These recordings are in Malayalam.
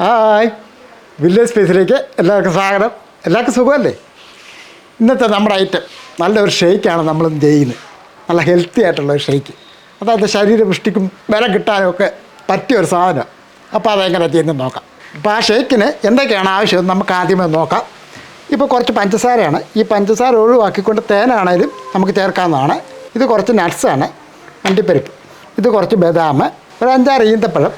ഹായ്. വില്ലേജ് സ്പേസിലേക്ക് എല്ലാവർക്കും സ്വാഗതം. എല്ലാവർക്കും സുഖമല്ലേ? ഇന്നത്തെ നമ്മുടെ ഐറ്റം നല്ലൊരു ഷെയ്ക്കാണ് നമ്മൾ ചെയ്യുന്നത്. നല്ല ഹെൽത്തി ആയിട്ടുള്ള ഒരു ഷെയ്ക്ക് അതായത് ശരീരപുഷ്ടിക്കും ബലം കിട്ടാനും ഒക്കെ പറ്റിയ ഒരു സാധനമാണ് അപ്പോൾ അതെങ്ങനെ ചെയ്യുന്നത് നോക്കാം. അപ്പോൾ ആ ഷെയ്ക്കിന് എന്തൊക്കെയാണ് ആവശ്യം നമുക്ക് ആദ്യമേ നോക്കാം. ഇപ്പോൾ കുറച്ച് പഞ്ചസാരയാണ്. ഈ പഞ്ചസാര ഒഴിവാക്കിക്കൊണ്ട് തേനാണേലും നമുക്ക് ചേർക്കാവുന്നതാണ്. ഇത് കുറച്ച് നട്ട്സാണ് അണ്ടിപ്പരിപ്പ് ഇത് കുറച്ച് ബദാം ഒരു അഞ്ചാറ് ഈന്തപ്പഴം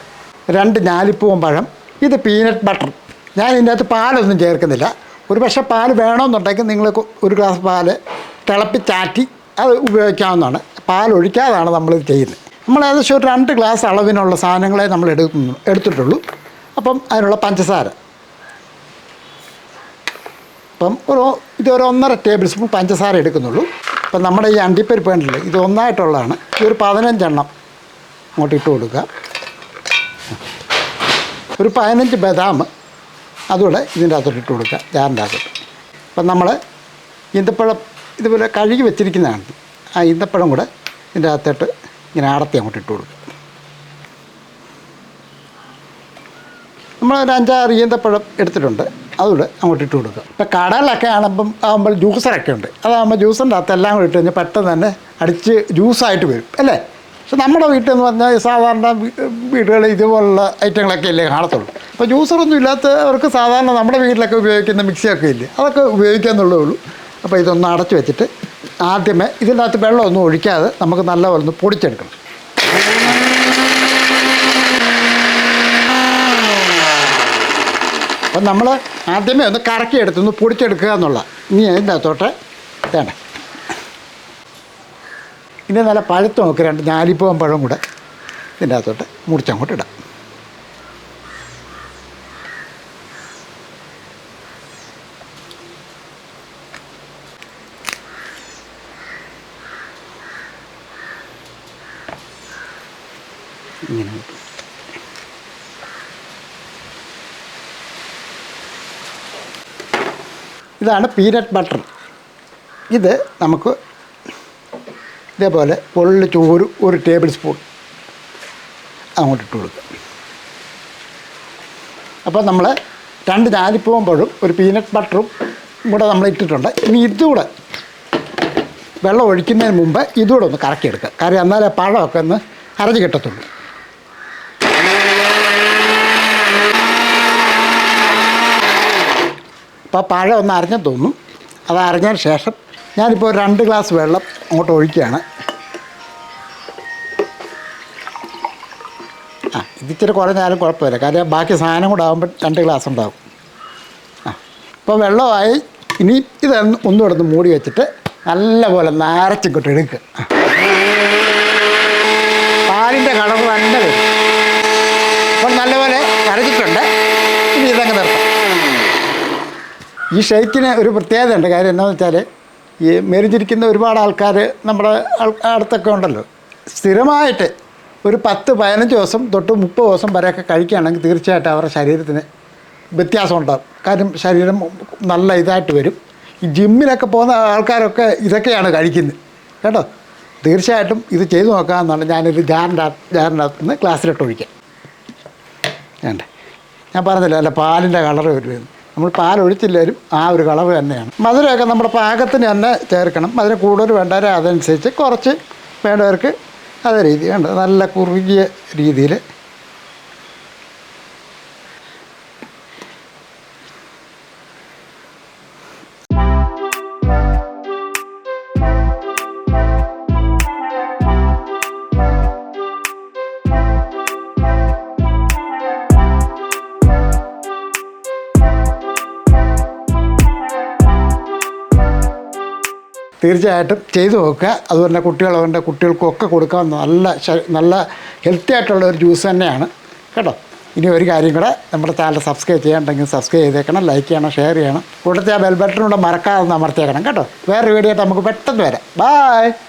രണ്ട് ഞാലിപ്പൂവൻ പഴം ഇത് പീനട്ട് ബട്ടർ ഞാൻ ഇതിന്റെ അകത്ത് പാലൊന്നും ചേർക്കുന്നില്ല. ഒരു പക്ഷേ പാൽ വേണമെന്നുണ്ടെങ്കിൽ നിങ്ങൾ ഒരു ഗ്ലാസ് പാൽ തിളപ്പിച്ചാറ്റി അത് ഉപയോഗിക്കാവുന്നതാണ്. പാൽ ഒഴിക്കാതാണ് നമ്മളിത് ചെയ്യുന്നത്. നമ്മൾ ഏകദേശം ഒരു രണ്ട് ഗ്ലാസ് അളവിനുള്ള സാധനങ്ങളെ നമ്മൾ എടുക്കുന്നു എടുത്തിട്ടുള്ളൂ. അപ്പം അതിനുള്ള പഞ്ചസാര. അപ്പം ഒരു ഇതൊരു ഒന്നര ടേബിൾ സ്പൂൺ പഞ്ചസാര എടുക്കുന്നുള്ളൂ. അപ്പം നമ്മുടെ ഈ അണ്ടിപ്പരിപ്പ് കണ്ടില്ലേ ഇത് ഒന്നായിട്ടുള്ളതാണ്. ഈ ഒരു പതിനഞ്ചെണ്ണം അങ്ങോട്ട് ഇട്ട് കൊടുക്കുക. ഒരു പതിനഞ്ച് ബദാം അതുകൂടെ ഇതിന്റെ അകത്തോട്ട് ഇട്ട് കൊടുക്കുക ജാറിന്റെ അകത്തോട്ട്. അപ്പം നമ്മൾ ഈന്തപ്പഴം ഇതുപോലെ കഴുകി വെച്ചിരിക്കുന്നതാണ്. ആ ഈന്തപ്പഴം കൂടെ ഇതിന്റെ അകത്തോട്ട് ഇങ്ങനെ അടത്തി അങ്ങോട്ട് ഇട്ട് കൊടുക്കുക നമ്മൾ ഒരു അഞ്ചാറ് ഈന്തപ്പഴം എടുത്തിട്ടുണ്ട്. അതുകൂടെ അങ്ങോട്ട് ഇട്ട് കൊടുക്കുക ഇപ്പം കടലൊക്കെ ആകുമ്പം ആകുമ്പോൾ ജ്യൂസറൊക്കെ ഉണ്ട്. അതാകുമ്പോൾ ജ്യൂസിന്റെ അകത്ത് എല്ലാം കൂടി ഇട്ട് കഴിഞ്ഞാൽ പെട്ടെന്ന് തന്നെ അടിച്ച് ജ്യൂസായിട്ട് വരും. അല്ലേ? പക്ഷെ നമ്മുടെ വീട്ടിൽ എന്ന് പറഞ്ഞാൽ സാധാരണ വീടുകളിൽ ഇതുപോലുള്ള ഐറ്റങ്ങളൊക്കെ അല്ലേ കാണത്തുള്ളൂ. അപ്പോൾ ജ്യൂസറൊന്നും ഇല്ലാത്തവർക്ക് സാധാരണ നമ്മുടെ വീട്ടിലൊക്കെ ഉപയോഗിക്കുന്ന മിക്സിയൊക്കെ ഇല്ലേ അതൊക്കെ ഉപയോഗിക്കാമെന്നുള്ളേ ഉള്ളൂ. അപ്പോൾ ഇതൊന്ന് അടച്ചു വെച്ചിട്ട് ആദ്യമേ ഇതിനകത്ത് വെള്ളമൊന്നും ഒഴിക്കാതെ നമുക്ക് നല്ലപോലെ ഒന്ന് പൊടിച്ചെടുക്കണം. അപ്പം നമ്മൾ ആദ്യമേ ഒന്ന് കറക്കിയെടുത്തൊന്ന് പൊടിച്ചെടുക്കുക എന്നുള്ള ഇനി അതിന്റെ അകത്തോട്ട് വേണ്ട ഇനി നല്ല പഴുത്ത് നോക്കി രണ്ട് ഞാലിപ്പൂവൻ പഴം കൂടെ. ഇതിന്റെ അകത്തോട്ട് മുറിച്ചങ്ങോട്ട് ഇടാം. ഇങ്ങനെ. ഇതാണ് പീനട്ട് ബട്ടർ. ഇത് നമുക്ക് ഇതേപോലെ പൊള്ളിച്ച് ഒരു ടേബിൾ സ്പൂൺ അങ്ങോട്ട് ഇട്ട് കൊടുക്കുക. അപ്പോൾ നമ്മൾ രണ്ട് ഞാലിപ്പൂവൻ പോകുമ്പോഴും ഒരു പീനട്ട് ബട്ടറും കൂടെ നമ്മൾ ഇട്ടിട്ടുണ്ട്. ഇനി ഇതുകൂടെ വെള്ളം ഒഴിക്കുന്നതിന് മുമ്പ് ഇതുകൂടെ ഒന്ന് കറക്കിയെടുക്കുക. കാര്യം എന്നാലേ പഴമൊക്കെ ഒന്ന് അരഞ്ഞ് കിട്ടത്തുള്ളൂ. അപ്പോൾ പഴം ഒന്ന് അരഞ്ഞു തോന്നും അത് അരഞ്ഞതിന് ശേഷം ഞാനിപ്പോൾ രണ്ട് ഗ്ലാസ് വെള്ളം അങ്ങോട്ട് ഒഴിക്കുകയാണ്. ആ ഇതിച്ചിരി കുറഞ്ഞാലും കുഴപ്പമില്ല. കാര്യം ബാക്കി സാധനം കൂടെ ആകുമ്പോൾ രണ്ട് ഗ്ലാസ് ഉണ്ടാകും ആ ഇപ്പോൾ വെള്ളമായി. ഇനി ഇത് ഒന്നും ഒന്ന് മൂടി വെച്ചിട്ട് നല്ലപോലെ നരച്ചിങ്ങോട്ട് എടുക്കുക. പാലിന്റെ കളർ തന്നെ വരും. അപ്പോൾ നല്ലപോലെ നരച്ചിട്ടുണ്ട് ഇനി ഇതങ്ങ് നിർത്താം. ഈ ഷെയ്ക്കിന് ഒരു പ്രത്യേകതയുണ്ട്. കാര്യം എന്താണെന്ന് വെച്ചാൽ ഈ മെരിഞ്ഞിരിക്കുന്ന ഒരുപാട് ആൾക്കാർ നമ്മുടെ അടുത്തൊക്കെ ഉണ്ടല്ലോ. സ്ഥിരമായിട്ട് ഒരു പത്ത് പതിനഞ്ച് ദിവസം തൊട്ട് മുപ്പത് ദിവസം വരെയൊക്കെ കഴിക്കുകയാണെങ്കിൽ തീർച്ചയായിട്ടും അവരുടെ ശരീരത്തിന് വ്യത്യാസം ഉണ്ടാകും കാര്യം ശരീരം നല്ല ഇതായിട്ട് വരും. ഈ ജിമ്മിലൊക്കെ പോകുന്ന ആൾക്കാരൊക്കെ ഇതൊക്കെയാണ് കഴിക്കുന്നത്. കേട്ടോ? തീർച്ചയായിട്ടും ഇത് ചെയ്തു നോക്കാമെന്നാണ് ഞാനൊരു ജാറിന്റെ അകത്ത് നിന്ന് ക്ലാസ്സിലിട്ട് ഒഴിക്കാം. വേണ്ടേ ഞാൻ പറഞ്ഞില്ല അല്ല പാലിന്റെ കളർ വരുമെന്ന്. നമ്മൾ പാൽ ഒഴിച്ചില്ലേലും ആ ഒരു കളവ് തന്നെയാണ്. മധുരമൊക്കെ നമ്മുടെ പാകത്തിന് തന്നെ ചേർക്കണം. മധുരം കൂടുതൽ വേണ്ടവരെ അതനുസരിച്ച് കുറച്ച് വേണ്ടവർക്ക് അതേ രീതി വേണ്ട നല്ല കുറുകിയ രീതിയിൽ തീർച്ചയായിട്ടും ചെയ്തു നോക്കുക. അതുപോലെ കുട്ടികളുടെ കുട്ടികൾക്കൊക്കെ കൊടുക്കാൻ നല്ല നല്ല ഹെൽത്തി ആയിട്ടുള്ള ഒരു ജ്യൂസ് തന്നെയാണ്. കേട്ടോ? ഇനി ഒരു കാര്യം കൂടെ നമ്മുടെ ചാനൽ സബ്സ്ക്രൈബ് ചെയ്യാണ്ടെങ്കിൽ സബ്സ്ക്രൈബ് ചെയ്തേക്കണം ലൈക്ക് ചെയ്യണം ഷെയർ ചെയ്യണം. കൂടുതൽ ആ ബെൽ കൂടെ മറക്കാതെ അമർത്തിയേക്കണം. കേട്ടോ? വേറെ വീഡിയോ ആയിട്ട് നമുക്ക് പെട്ടെന്ന് വരാം. ബായ്